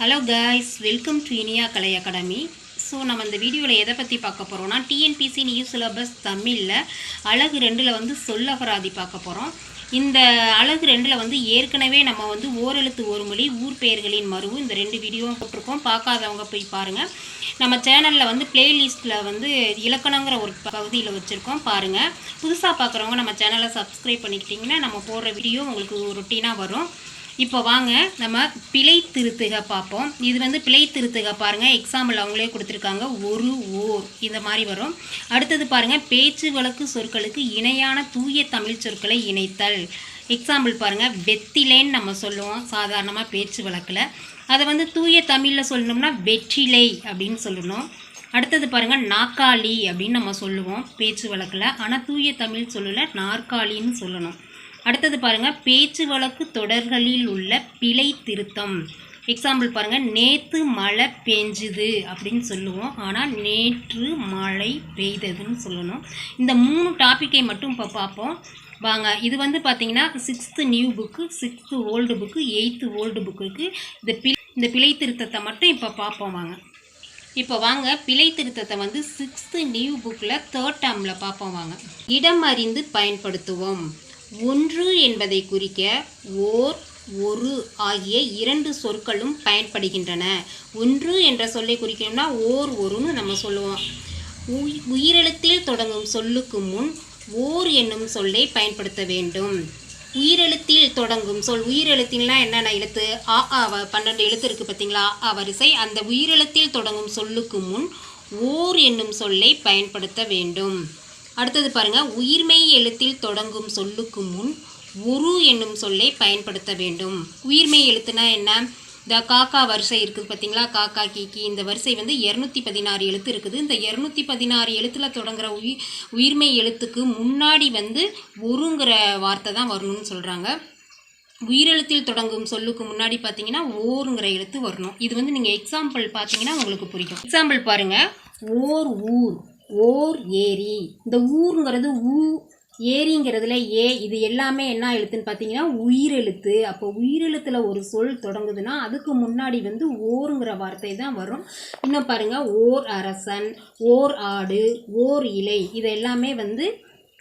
Hello guys welcome to Iniya Kalai academy so நம்ம இந்த வீடியோவில் எதை பற்றி பார்க்க போகிறோம்னா டிஎன்பிசி நியூ சிலபஸ் தமிழில் அழகு ரெண்டில் வந்து சொல்லகராதி பார்க்க போகிறோம் இந்த அழகு ரெண்டில் வந்து ஏற்கனவே நம்ம வந்து ஓரெழுத்து ஒரு மொழி ஊர் பெயர்களின் மருவு இந்த ரெண்டு வீடியோவும் போட்டிருக்கோம். பார்க்காதவங்க போய் பாருங்கள் நம்ம சேனலில் வந்து பிளேலிஸ்ட்டில் வந்து இலக்கணங்கிற ஒரு பகுதியில் வச்சுருக்கோம். பாருங்கள் புதுசாக பார்க்குறவங்க நம்ம சேனலை சப்ஸ்கிரைப் பண்ணிக்கிட்டிங்கன்னா நம்ம போடுற வீடியோ உங்களுக்கு ரொட்டீனாக வரும். இப்போ வாங்க நம்ம பிழை திருத்துக பார்ப்போம். இது வந்து பிழை திருத்துக பாருங்கள் எக்ஸாம்பிள் அவங்களே கொடுத்துருக்காங்க. ஒரு ஓர். இந்த மாதிரி வரும். அடுத்தது பாருங்கள் பேச்சு வழக்கு சொற்களுக்கு இணையான தூய தமிழ் சொற்களை இணைத்தல். எக்ஸாம்பிள் பாருங்கள் வெத்திலேன்னு நம்ம சொல்லுவோம். சாதாரணமாக பேச்சு வழக்கில். அதை வந்து தூய தமிழில் சொல்லணும்னா வெற்றிலை அப்படின்னு சொல்லணும். அடுத்தது பாருங்கள் நாக்காளி அப்படின்னு நம்ம சொல்லுவோம். பேச்சு வழக்கில். ஆனால் தூய தமிழ் சொல்லலை நாற்காலின்னு சொல்லணும். அடுத்தது பாருங்கள் பேச்சு வழக்கு தொடர்களில் உள்ள பிழை திருத்தம். எக்ஸாம்பிள் பாருங்கள் நேற்று மழை பெஞ்சுது அப்படின்னு சொல்லுவோம். ஆனால் நேற்று மழை பெய்ததுன்னு சொல்லணும். இந்த மூணு டாப்பிக்கை மட்டும் இப்போ பார்ப்போம். வாங்க இது வந்து பார்த்தீங்கன்னா sixth new book sixth old book eighth old புக்குக்கு இந்த பி இந்த பிழை திருத்தத்தை மட்டும் இப்போ பார்ப்போம் வாங்க. இப்போ வாங்க பிழை திருத்தத்தை வந்து சிக்ஸ்த்து நியூ புக்கில் தேர்ட் டேர்மில் பார்ப்போம் வாங்க. இடம் அறிந்து பயன்படுத்துவோம். ஒன்று என்பதை குறிக்க ஓர் ஒரு ஆகிய இரண்டு சொற்களும் பயன்படுகின்றன. ஒன்று என்ற சொல்லை குறிக்கணும்னா ஓர் ஒருன்னு நம்ம சொல்லுவோம். உயிரெழுத்தில் தொடங்கும் சொல்லுக்கு முன் ஓர் என்னும் சொல்லை பயன்படுத்த வேண்டும். உயிரெழுத்தில் தொடங்கும் சொல் உயிரெழுத்தின்லாம் என்னென்ன? எழுத்து ஆ ஆ பன்னெண்டு எழுத்து இருக்குது பார்த்தீங்களா? ஆ ஆ வரிசை. அந்த உயிரெழுத்தில் தொடங்கும் சொல்லுக்கு முன் ஓர் என்னும் சொல்லை பயன்படுத்த வேண்டும். அடுத்தது பாருங்க உயிர்மெய் எழுத்தில் தொடங்கும் சொல்லுக்கு முன் உரு என்னும் சொல்லை பயன்படுத்த வேண்டும். உயிர்மெய் எழுத்துனா என்ன? இந்த காக்கா வரிசை இருக்குது பார்த்தீங்களா காக்கா கீக்கி இந்த வரிசை வந்து இரநூத்தி பதினாறு எழுத்து இருக்குது. இந்த இரநூத்தி பதினாறு எழுத்தில் தொடங்குற உயிர் உயிர்மெய் எழுத்துக்கு முன்னாடி வந்து ஒருங்கிற வார்த்தை தான் வரணும்னு சொல்கிறாங்க உயிரெழுத்தில் தொடங்கும் சொல்லுக்கு முன்னாடி பார்த்தீங்கன்னா ஓருங்கிற எழுத்து வரணும். இது வந்து நீங்கள் எக்ஸாம்பிள் பார்த்தீங்கன்னா உங்களுக்கு புரியும். எக்ஸாம்பிள் பாருங்கள் ஓர் ஊர். ஓர் ஏரி. இந்த ஊருங்கிறது ஊ ஏரிங்கிறதுல ஏ இது எல்லாமே என்ன எழுத்துன்னு பார்த்தீங்கன்னா உயிரெழுத்து. அப்போ உயிரெழுத்தில் ஒரு சொல் தொடங்குதுன்னா அதுக்கு முன்னாடி வந்து ஓருங்கிற வார்த்தை தான் வரும். இன்னும் பாருங்கள் ஓர் அரசன் ஓர் ஆடு ஓர் இலை இது எல்லாமே வந்து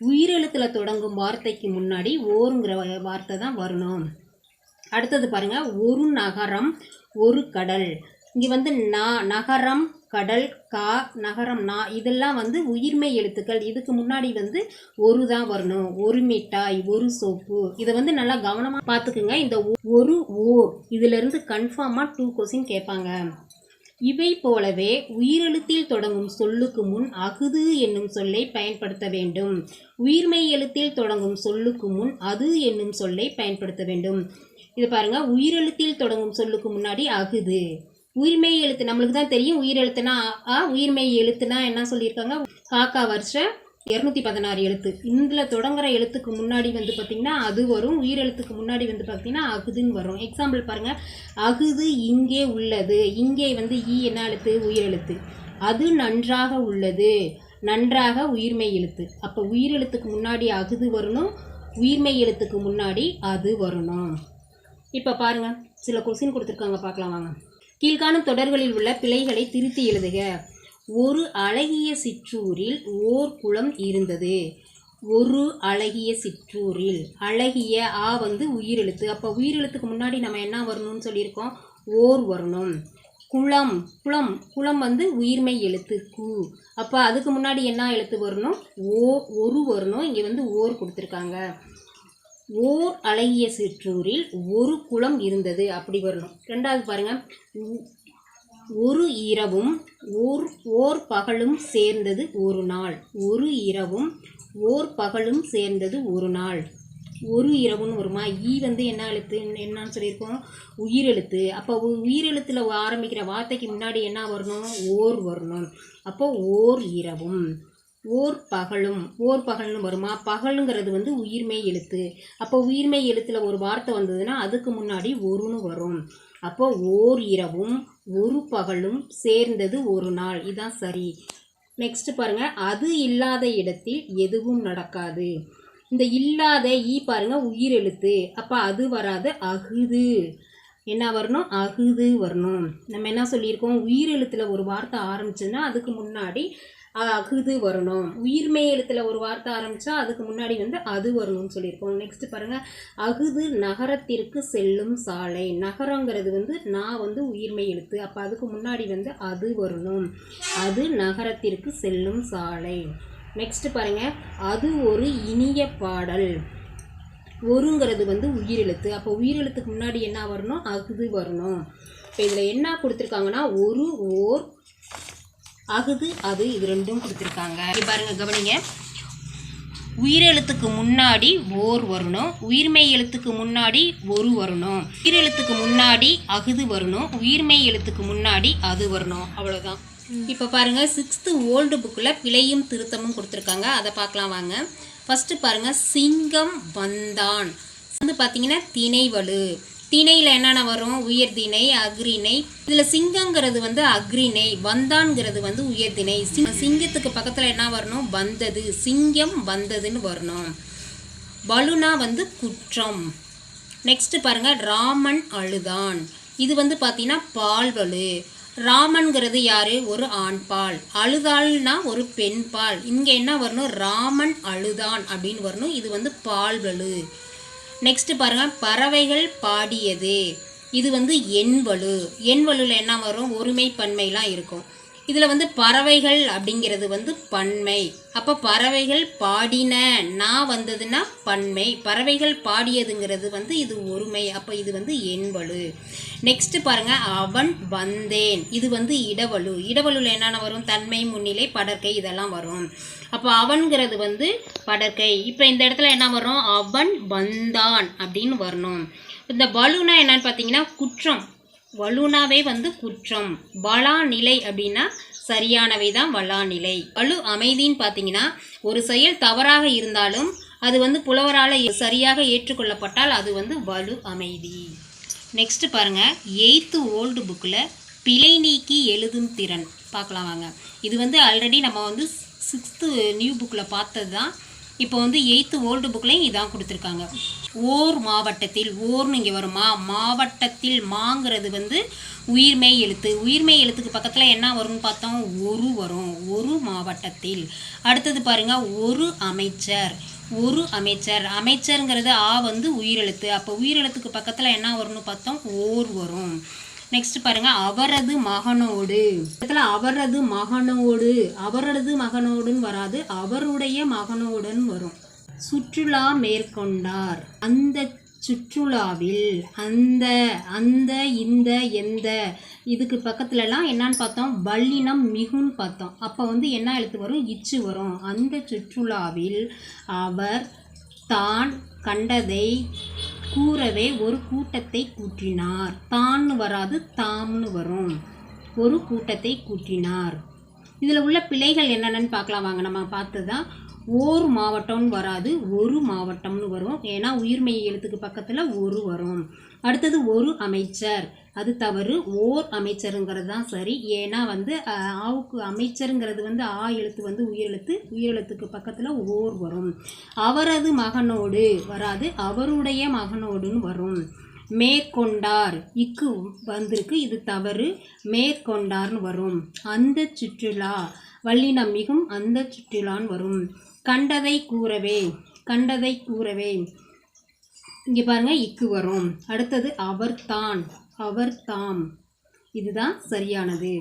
உயிரெழுத்தில் தொடங்கும் வார்த்தைக்கு முன்னாடி ஓருங்கிற வார்த்தை தான் வரணும். அடுத்தது பாருங்கள் ஒரு நகரம் ஒரு கடல். இங்கே வந்து ந நகரம் கடல் கா நகரம் நா இதெல்லாம் வந்து உயிர்மெய் எழுத்துக்கள். இதுக்கு முன்னாடி வந்து ஒரு தான் வரணும். ஒரு மிட்டாய் ஒரு சோப்பு. இதை வந்து நல்லா கவனமாக பார்த்துக்குங்க. இந்த ஒரு ஓர் இதிலிருந்து கன்ஃபார்மாக டூ கொஸ்டின் கேட்பாங்க. இவை போலவே உயிரெழுத்தில் தொடங்கும் சொல்லுக்கு முன் அகுது என்னும் சொல்லை பயன்படுத்த வேண்டும். உயிர்மெய் எழுத்தில் தொடங்கும் சொல்லுக்கு முன் அது என்னும் சொல்லை பயன்படுத்த வேண்டும். இது பாருங்கள் உயிரெழுத்தில் தொடங்கும் சொல்லுக்கு முன்னாடி அகுது. உயிர்மெய் எழுத்து. நம்மளுக்கு தான் தெரியும் உயிர் எழுத்துனா ஆ உயிர்மெய் எழுத்துனா என்ன சொல்லியிருக்காங்க? காக்கா வருஷம் இரநூத்தி பதினாறு எழுத்து. இதில் தொடங்குற எழுத்துக்கு முன்னாடி வந்து பார்த்திங்கன்னா அது வரும். உயிர் எழுத்துக்கு முன்னாடி வந்து பார்த்திங்கன்னா அகுதுன்னு வரும். எக்ஸாம்பிள் பாருங்கள் அகுது இங்கே உள்ளது. இங்கே வந்து ஈ என்ன எழுத்து? உயிரெழுத்து அது நன்றாக உள்ளது. நன்றாக உயிர்மெய் எழுத்து. அப்போ உயிரெழுத்துக்கு முன்னாடி அகுது வரணும். உயிர்மெய் எழுத்துக்கு முன்னாடி அது வரணும். இப்போ பாருங்கள் சில கொஸ்டின் கொடுத்துருக்காங்க. பார்க்கலாம் வாங்க. கீழ்காணும் தொடர்களில் உள்ள பிழைகளை திருத்தி எழுதுக. ஒரு அழகிய சிற்றூரில் ஓர் குளம் இருந்தது. ஒரு அழகிய சிற்றூரில் அழகிய ஆ வந்து உயிரெழுத்து. அப்போ உயிரெழுத்துக்கு முன்னாடி நம்ம என்ன வரணும்னு சொல்லியிருக்கோம்? ஓர் வரணும். குளம் குளம் குளம் வந்து உயிர்மெய் எழுத்து கு. அப்போ அதுக்கு முன்னாடி என்ன எழுத்து வரணும்? ஓ ஒரு வரணும். இங்கே வந்து ஓர் கொடுத்துருக்காங்க. ஓர் அழகிய சிற்றூரில் ஒரு குளம் இருந்தது. அப்படி வரணும். ரெண்டாவது பாருங்கள் ஒரு இரவும் ஓர் ஓர் பகலும் சேர்ந்தது ஒரு நாள். ஒரு இரவும் ஓர் பகலும் சேர்ந்தது ஒரு நாள். ஒரு இரவுன்னு வருமா? ஈ வந்து என்ன எழுத்து? என்னன்னு சொல்லியிருக்கோம். உயிரெழுத்து. அப்போ உயிரெழுத்தில் ஆரம்பிக்கிற வார்த்தைக்கு முன்னாடி என்ன வரணும்? ஓர் வரணும். அப்போ ஓர் இரவும். ஓர் பகலும் ஓர் பகல்னு வருமா? பகலுங்கிறது வந்து உயிர்மெய் எழுத்து. அப்போ உயிர்மெய் எழுத்தில் ஒரு வார்த்தை வந்ததுன்னா அதுக்கு முன்னாடி ஒருன்னு வரும். அப்போ ஓர் இரவும் ஒரு பகலும் சேர்ந்தது ஒரு நாள். இதான் சரி. நெக்ஸ்ட் பாருங்க. அது இல்லாத இடத்தில் எதுவும் நடக்காது. இந்த இல்லாத ஈ பாருங்க உயிரெழுத்து அப்போ அது வராது அகுது. என்ன வரணும்? அகுது வரணும். நம்ம என்ன சொல்லியிருக்கோம்? உயிர் எழுத்தில் ஒரு வார்த்தை ஆரம்பிச்சதுன்னா அதுக்கு முன்னாடி அகுது வரணும். உயிர்மெய் எழுத்துல ஒரு வார்த்தை ஆரம்பித்தா அதுக்கு முன்னாடி வந்து அது வரணும்னு சொல்லியிருக்கோம். நெக்ஸ்ட் பாருங்கள் அகுது நகரத்திற்கு செல்லும் சாலை. நகரங்கிறது வந்து நான் வந்து உயிர்மெய் எழுத்து. அப்போ அதுக்கு முன்னாடி வந்து அது வரணும். அது நகரத்திற்கு செல்லும் சாலை. நெக்ஸ்ட் பாருங்கள் அது ஒரு இனிய பாடல். ஒருங்கிறது வந்து உயிரெழுத்து அப்போ உயிரெழுத்துக்கு முன்னாடி என்ன வரணும்? அகுது வரணும். இப்போ இதில் என்ன கொடுத்துருக்காங்கன்னா ஒரு ஓர் அகுது அது இது ரெண்டும் கொடுத்துருக்காங்க. பாருங்க கவனிங்க. உயிரெழுத்துக்கு முன்னாடி ஓர் வரணும் உயிர்மெய் எழுத்துக்கு முன்னாடி ஒரு வரணும் உயிரெழுத்துக்கு முன்னாடி அகுது வரணும் உயிர்மெய் எழுத்துக்கு முன்னாடி அது வரணும். அவ்வளோதான் இப்போ பாருங்க சிக்ஸ்த்து ஓல்டு புக்கில் பிழையும் திருத்தமும் கொடுத்துருக்காங்க. அதை பார்க்கலாம் வாங்க. ஃபஸ்ட்டு பாருங்க சிங்கம் வந்தான். வந்து பார்த்தீங்கன்னா திணைவலு. திணையில் என்னென்ன வரும்? உயர்திணை அக்ரிணை இதில் சிங்கங்கிறது வந்து அக்ரிணை வந்தான்ங்கிறது வந்து உயர்திணை திணை. சிங்கத்துக்கு பக்கத்தில் என்ன வரணும்? வந்தது. சிங்கம் வந்ததுன்னு வரணும். பலுனா வந்து குற்றம். நெக்ஸ்ட்டு பாருங்கள் ராமன் அழுதான். இது வந்து பார்த்தீங்கன்னா பால்வலு. ராமன்கிறது யார்? ஒரு ஆண் பால் அழுதாள்னா ஒரு பெண் பால் இங்கே என்ன வரணும்? ராமன் அழுதான் அப்படின்னு வரணும். இது வந்து பால்வலு. நெக்ஸ்ட்டு பாருங்கள் பறவைகள் பாடியது. இது வந்து எண்வலு. எண்வலுவில் என்ன வரும்? ஒருமை பன்மைலாம் இருக்கும். இதில் வந்து பறவைகள் அப்படிங்கிறது வந்து பன்மை. அப்போ பறவைகள் பாடின நான் வந்ததுன்னா பன்மை. பறவைகள் பாடியதுங்கிறது வந்து இது ஒருமை. அப்போ இது வந்து எண்வலு நெக்ஸ்ட்டு பாருங்க அவன் வந்தேன். இது வந்து இடவலு இடவலுவில் என்னென்ன வரும்? தன்மை முன்னிலை படற்கை இதெல்லாம் வரும். அப்போ அவன்கிறது வந்து படற்கை. இப்போ இந்த இடத்துல என்ன வரும்? அவன் வந்தான் அப்படின்னு வரணும். இந்த பலுனா என்னன்னு பார்த்தீங்கன்னா குற்றம். வலுனாவே வந்து குற்றம். வளா நிலை அப்படின்னா சரியானவை தான் வளா நிலை. வலு அமைதின்னு பார்த்தீங்கன்னா ஒரு செயல் தவறாக இருந்தாலும் அது வந்து புலவரால் சரியாக ஏற்றுக்கொள்ளப்பட்டால் அது வந்து வலு அமைதி. நெக்ஸ்ட்டு பாருங்கள் எயித்து ஓல்டு புக்கில் பிழை நீக்கி எழுதும் திறன். பார்க்கலாம் வாங்க. இது வந்து ஆல்ரெடி நம்ம வந்து சிக்ஸ்த்து நியூ புக்கில் பார்த்தது தான் இப்போ வந்து எயித்து ஓல்டு புக்லேயும் இதான் கொடுத்துருக்காங்க. ஓர் மாவட்டத்தில் ஓர்னு இங்கே வருமா? மாவட்டத்தில் மாங்கிறது வந்து உயிர்மெய் எழுத்து. உயிர்மெய் எழுத்துக்கு பக்கத்தில் என்ன வரும்னு பார்த்தோம்? ஒரு வரும். ஒரு மாவட்டத்தில். அடுத்தது பாருங்கள் ஒரு அமைச்சர். ஒரு அமைச்சர். அமைச்சருங்கிறது ஆ வந்து உயிரெழுத்து. அப்போ உயிரெழுத்துக்கு பக்கத்தில் என்ன வரும்னு பார்த்தோம்? ஓர் வரும். நெக்ஸ்ட் பாருங்க அவரது மகனோடு. இடத்துல அவரது மகனோடு. அவரது மகனோடுன்னு வராது. அவருடைய மகனோடுன்னு வரும். சுற்றுலா மேற்கொண்டார். அந்த சுற்றுலாவில் அந்த அந்த இந்த எந்த இதுக்கு பக்கத்துலலாம் என்னன்னு பார்த்தோம்? வல்லினம் மிகுன்னு பார்த்தோம். அப்போ வந்து என்ன எழுத்து வரும்? இச்சு வரும். அந்த சுற்றுலாவில் அவர் தான் கண்டதை கூறவே ஒரு கூட்டத்தை கூற்றினார். தான்னு வராது தாம்னு வரும். ஒரு கூட்டத்தை கூற்றினார். இதில் உள்ள பிழைகள் என்னென்னு பார்க்கலாம். வாங்க நம்ம பார்த்து தான் ஓர் மாவட்டம்னு வராது ஒரு மாவட்டம்னு வரும். ஏன்னா உயிர்மெய் எழுத்துக்கு பக்கத்தில் ஒரு வரும். அடுத்தது ஒரு அமைச்சர். அது தவறு. ஓர் அமைச்சருங்கிறது தான் சரி. ஏன்னா வந்து ஆவுக்கு அமைச்சருங்கிறது வந்து ஆ எழுத்து வந்து உயிரெழுத்து உயிரெழுத்துக்கு பக்கத்தில் ஓர் வரும். அவரது மகனோடு வராது. அவருடைய மகனோடுன்னு வரும். மேற்கொண்டார். இக்கு வந்திருக்கு. இது தவறு. மேற்கொண்டார்னு வரும். அந்த சுற்றுலா. வல்லினம் மிகும் அந்த சுற்றுலான்னு வரும். கண்டதை கூறவே கண்டதை கூறவே. இங்கே பாருங்கள் இக்கு வரும். அடுத்தது அவர்தான் அவர் தாம் இதுதான் சரியானது.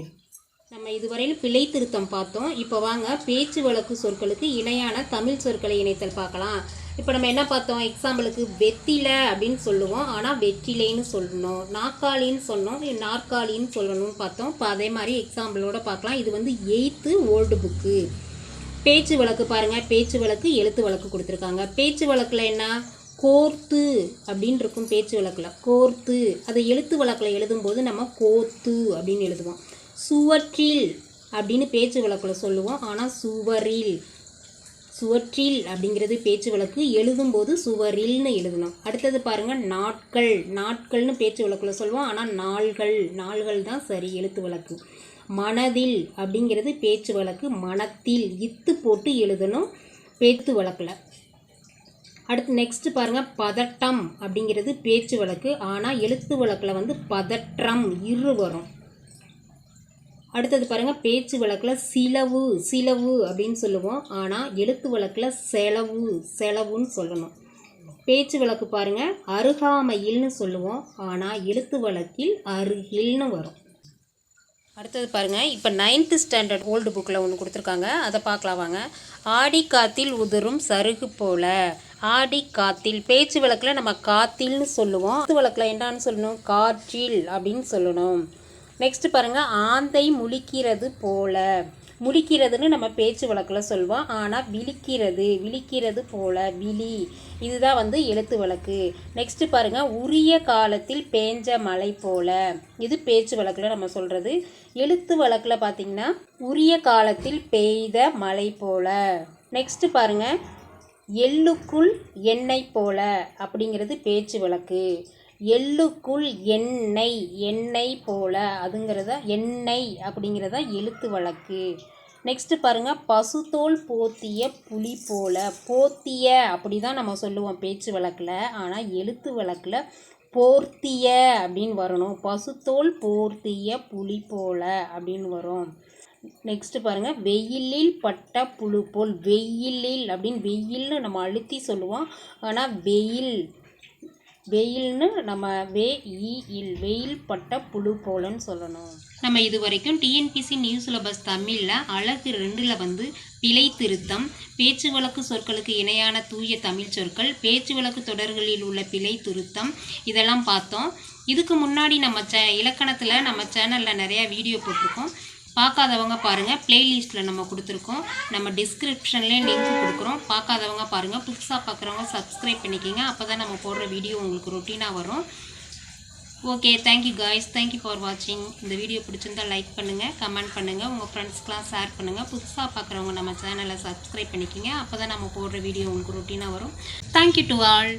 நம்ம இதுவரையில் பிழை திருத்தம் பார்த்தோம். இப்போ வாங்க பேச்சு வழக்கு சொற்களுக்கு இணையான தமிழ் சொற்களை இணைத்தல் பார்க்கலாம். இப்போ நம்ம என்ன பார்த்தோம்? எக்ஸாம்பிளுக்கு வெத்திலை அப்படின்னு சொல்லுவோம். ஆனால் வெற்றிலைன்னு சொல்லணும். நாற்காலின்னு சொன்னோம். நாற்காலின்னு சொல்லணும்னு பார்த்தோம். இப்போ அதே மாதிரி எக்ஸாம்பிளோட பார்க்கலாம். இது வந்து எயித்து ஓல்டு புக்கு பேச்சு வழக்கு பாருங்கள் பேச்சு வழக்கு எழுத்து வழக்கு கொடுத்துருக்காங்க. பேச்சு வழக்கில் என்ன? கோர்த்து அப்படின்னு இருக்கும் பேச்சு வழக்கில். கோர்த்து. அதை எழுத்து வழக்கில் எழுதும்போது நம்ம கோத்து அப்படின்னு எழுதுவோம். சுவற்றில் அப்படின்னு பேச்சு வழக்கில் சொல்லுவோம். ஆனால் சுவரில். சுவற்றில் அப்படிங்கிறது பேச்சு வழக்கு. எழுதும்போது சுவரில்னு எழுதணும். அடுத்தது பாருங்கள் நாட்கள். நாட்கள்னு பேச்சு வழக்கில் சொல்லுவோம். ஆனால் நாள்கள். நாள்கள் தான் சரி எழுத்து வழக்கு. மனதில் அப்படிங்கிறது பேச்சு வழக்கு. மனத்தில் இத்து போட்டு எழுதணும் பேச்சு வழக்கில். அடுத்து நெக்ஸ்ட் பாருங்கள் பதட்டம் அப்படிங்கிறது பேச்சு வழக்கு. ஆனால் எழுத்து வழக்கில் வந்து பதற்றம் இரு வரும். அடுத்தது பாருங்கள் பேச்சு வழக்கில் சிலவு சிலவு அப்படின்னு சொல்லுவோம். ஆனால் எழுத்து வழக்கில் செலவு செலவுன்னு சொல்லணும். பேச்சு வழக்கு பாருங்கள் அருகாமையில்னு சொல்லுவோம். ஆனால் எழுத்து வழக்கில் அருகில்னு வரும். அடுத்தது பாருங்கள் இப்போ நைன்த்து ஸ்டாண்டர்ட் ஓல்டு புக்கில் ஒன்று கொடுத்துருக்காங்க. அதை பார்க்கலாம் வாங்க. ஆடி காத்தில் உதிரும் சருகு போல. ஆடி காத்தில் பேச்சு வழக்கில் நம்ம காத்தில்னு சொல்லுவோம். பேச்சு வழக்கில் என்னன்னு சொல்லணும்? காற்றில் அப்படின்னு சொல்லணும். நெக்ஸ்ட் பாருங்கள் ஆந்தை முழிக்கிறது போல. முழிக்கிறதுன்னு நம்ம பேச்சு வழக்கில் சொல்லுவோம். ஆனால் விழிக்கிறது விழிக்கிறது போல விழி. இதுதான் வந்து எழுத்து வழக்கு. நெக்ஸ்ட்டு பாருங்கள் உரிய காலத்தில் பேஞ்ச மழை போல. இது பேச்சு வழக்கில் நம்ம சொல்கிறது எழுத்து வழக்கில் பார்த்திங்கன்னா உரிய காலத்தில் பெய்த மழை போல. நெக்ஸ்ட்டு பாருங்கள் எள்ளுக்குள் எண்ணெய் போல அப்படிங்கிறது பேச்சு வழக்கு. எள்ளுக்குள் எண்ணெய் எண்ணெய் போல. அதுங்கிறத எண்ணெய் அப்படிங்கிறத எழுத்து வழக்கு. நெக்ஸ்ட்டு பாருங்கள் பசுத்தோல் போத்திய புலி போல. போத்திய அப்படி தான் நம்ம சொல்லுவோம் பேச்சு வழக்கில். ஆனால் எழுத்து வழக்கில் போர்த்திய அப்படின்னு வரணும். பசுத்தோல் போர்த்திய புலி போல அப்படின்னு வரும். நெக்ஸ்ட்டு பாருங்க வெயிலில் பட்ட புழு போல். வெயிலில் அப்படின்னு வெயில்னு நம்ம அழுத்தி சொல்லுவோம். ஆனால் வெயில் வெயில்னு நம்ம வே இல் வெயில் பட்ட புழு போலன்னு சொல்லணும். நம்ம இது வரைக்கும் டிஎன்பிசி நியூ சிலபஸ் தமிழில் அழகு ரெண்டில் வந்து பிழை திருத்தம் பேச்சு வழக்கு சொற்களுக்கு இணையான தூய தமிழ் சொற்கள் பேச்சு வழக்கு தொடர்களில் உள்ள பிழை திருத்தம் இதெல்லாம் பார்த்தோம். இதுக்கு முன்னாடி நம்ம சே இலக்கணத்தில் நம்ம சேனலில் நிறையா வீடியோ போட்டிருக்கோம். பார்க்காதவங்க பாருங்கள் ப்ளேலிஸ்ட்டில் நம்ம கொடுத்துருக்கோம். நம்ம டிஸ்கிரிப்ஷன்லேயே லிங்க் கொடுக்குறோம். பார்க்காதவங்க பாருங்கள் புதுசாக பார்க்குறவங்க சப்ஸ்கிரைப் பண்ணிக்கிங்க. அப்போ தான் நம்ம போடுற வீடியோ உங்களுக்கு ரொட்டீனாக வரும். Okay thank you guys thank you for வாட்சிங் இந்த வீடியோ பிடிச்சிருந்தா லைக் பண்ணுங்கள் கமெண்ட் பண்ணுங்கள் உங்கள் ஃப்ரெண்ட்ஸ்க்கெலாம் ஷேர் பண்ணுங்கள் புதுசாக பார்க்குறவங்க நம்ம சேனலை சப்ஸ்கிரைப் பண்ணிக்கிங்க. அப்போ தான் நம்ம போடுற வீடியோ உங்களுக்கு ரொட்டீனாக வரும். Thank you to all